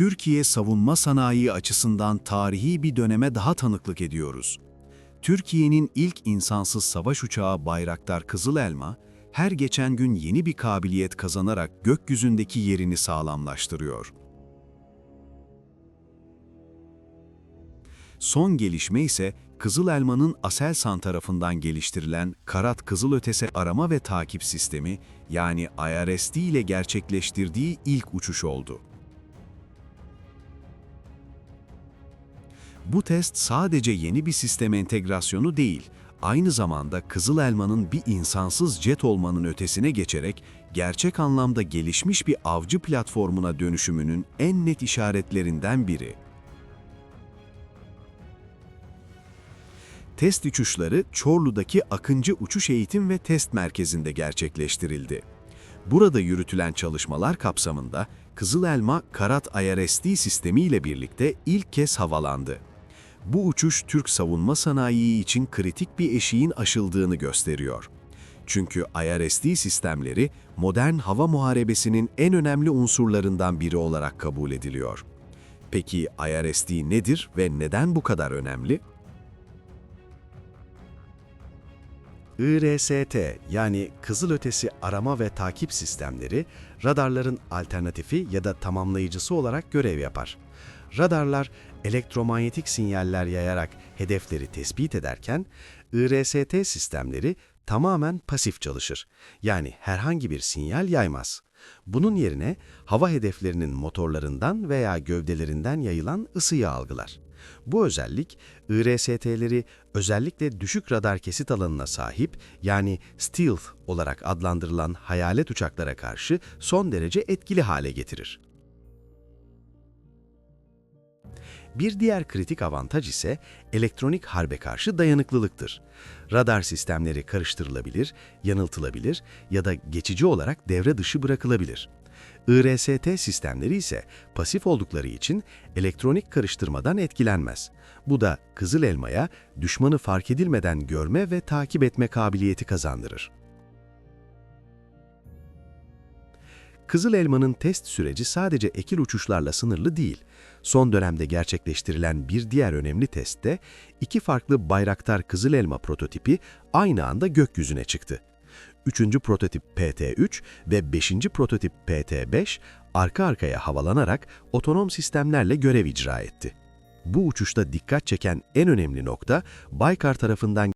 Türkiye savunma sanayi açısından tarihi bir döneme daha tanıklık ediyoruz. Türkiye'nin ilk insansız savaş uçağı Bayraktar Kızıl Elma, her geçen gün yeni bir kabiliyet kazanarak gökyüzündeki yerini sağlamlaştırıyor. Son gelişme ise Kızıl Elma'nın Aselsan tarafından geliştirilen Karat Kızılötesi arama ve takip sistemi yani IRSD ile gerçekleştirdiği ilk uçuş oldu. Bu test sadece yeni bir sistem entegrasyonu değil, aynı zamanda Kızıl Elma'nın bir insansız jet olmanın ötesine geçerek gerçek anlamda gelişmiş bir avcı platformuna dönüşümünün en net işaretlerinden biri. Test uçuşları Çorlu'daki Akıncı Uçuş Eğitim ve Test Merkezi'nde gerçekleştirildi. Burada yürütülen çalışmalar kapsamında Kızıl Elma Karat IRSD sistemi ile birlikte ilk kez havalandı. Bu uçuş Türk savunma sanayi için kritik bir eşiğin aşıldığını gösteriyor. Çünkü IRSD sistemleri modern hava muharebesinin en önemli unsurlarından biri olarak kabul ediliyor. Peki IRSD nedir ve neden bu kadar önemli? IRST yani kızılötesi arama ve takip sistemleri radarların alternatifi ya da tamamlayıcısı olarak görev yapar. Radarlar elektromanyetik sinyaller yayarak hedefleri tespit ederken IRST sistemleri tamamen pasif çalışır. Yani herhangi bir sinyal yaymaz. Bunun yerine hava hedeflerinin motorlarından veya gövdelerinden yayılan ısıyı algılar. Bu özellik, IRST'leri özellikle düşük radar kesit alanına sahip yani stealth olarak adlandırılan hayalet uçaklara karşı son derece etkili hale getirir. Bir diğer kritik avantaj ise elektronik harbe karşı dayanıklılıktır. Radar sistemleri karıştırılabilir, yanıltılabilir ya da geçici olarak devre dışı bırakılabilir. IRST sistemleri ise pasif oldukları için elektronik karıştırmadan etkilenmez. Bu da Kızıl Elma'ya düşmanı fark edilmeden görme ve takip etme kabiliyeti kazandırır. Kızıl Elma'nın test süreci sadece ekil uçuşlarla sınırlı değil. Son dönemde gerçekleştirilen bir diğer önemli testte iki farklı Bayraktar Kızıl Elma prototipi aynı anda gökyüzüne çıktı. Üçüncü prototip PT-3 ve beşinci prototip PT-5 arka arkaya havalanarak otonom sistemlerle görev icra etti. Bu uçuşta dikkat çeken en önemli nokta Baykar tarafından